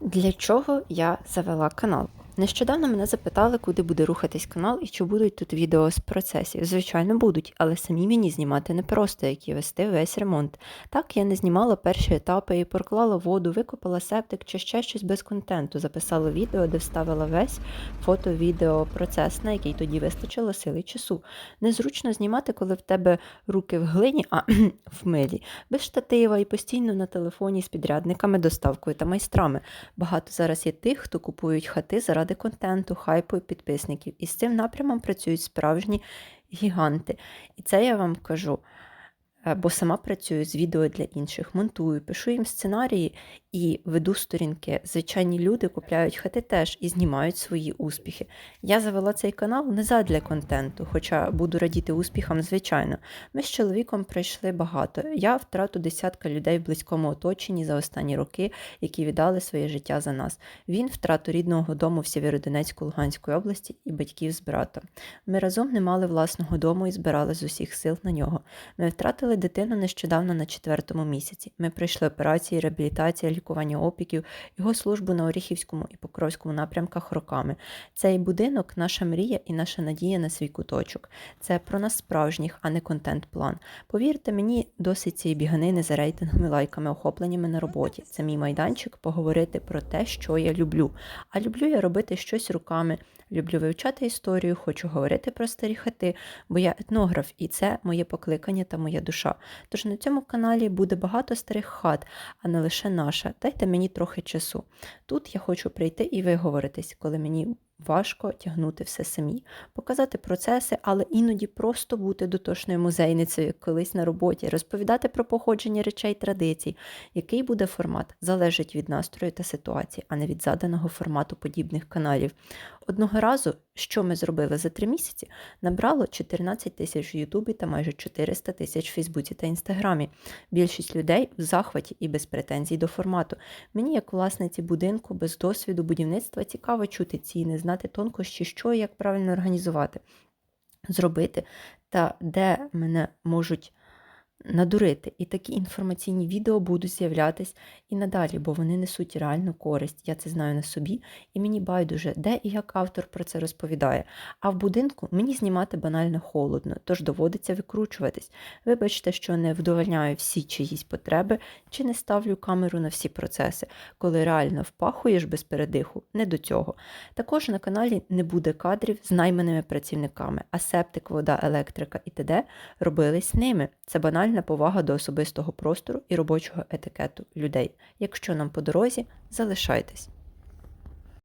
Для чого я завела канал? Нещодавно мене запитали, куди буде рухатись канал і чи будуть тут відео з процесів. Звичайно, будуть, але самі мені знімати не просто, як і вести весь ремонт. Так, я не знімала перші етапи і проклала воду, викопала септик чи ще щось без контенту, записала відео, де вставила весь фото-відео процес, на який тоді вистачило сили часу. Незручно знімати, коли в тебе руки в глині, а в милі, без штатива і постійно на телефоні з підрядниками, доставкою та майстрами. Багато зараз є тих, хто купують хати заради контенту, хайпу і підписників. І з цим напрямом працюють справжні гіганти. І це я вам кажу. е, Бо сама працюю з відео для інших, монтую, пишу їм сценарії і веду сторінки. Звичайні люди купляють хати теж і знімають свої успіхи. Я завела цей канал не задля контенту, хоча буду радіти успіхам, звичайно. Ми з чоловіком пройшли багато. Я втрату десятка людей в близькому оточенні за останні роки, які віддали своє життя за нас. Він втрату рідного дому в Сєвєродонецьку Луганської області і батьків з братом. Ми разом не мали власного дому і збирали з усіх сил на нього. Ми втратили дитину нещодавно на четвертому місяці. Ми пройшли операції, реабілітація, лікування опіків, його службу на Оріхівському і Покровському напрямках роками. Цей будинок наша мрія і наша надія на свій куточок. Це про нас справжніх, а не контент-план. Повірте мені, досить цієї біганини за рейтингами, лайками, охопленнями на роботі. Це мій майданчик поговорити про те, що я люблю. А люблю я робити щось руками. Люблю вивчати історію, хочу говорити про старі хати, бо я етнограф, і це моє покликання та моя душа. Тож на цьому каналі буде багато старих хат, а не лише наша. Дайте мені трохи часу. Тут я хочу прийти і виговоритись, коли мені важко тягнути все самі, показати процеси, але іноді просто бути дотошною музейницею, колись на роботі, розповідати про походження речей традицій. Який буде формат, залежить від настрою та ситуації, а не від заданого формату подібних каналів. Одного разу, що ми зробили за три місяці, набрало 14 тисяч в Ютубі та майже 400 тисяч в Фейсбуці та Інстаграмі. Більшість людей в захваті і без претензій до формату. Мені, як власниці будинку, без досвіду будівництва, цікаво чути ціни, знати тонкощі, що і як правильно організувати, зробити, та де мене можуть надурити. І такі інформаційні відео будуть з'являтись і надалі, бо вони несуть реальну користь. Я це знаю на собі, і мені байдуже, де і як автор про це розповідає. А в будинку мені знімати банально холодно, тож доводиться викручуватись. Вибачте, що не вдовольняю всі чиїсь потреби чи не ставлю камеру на всі процеси, коли реально впахуєш без передиху, не до цього. Також на каналі не буде кадрів з найманими працівниками, а септик, вода, електрика і т.д. робились ними. Це банальна повага до особистого простору і робочого етикету людей. Якщо нам по дорозі, залишайтесь.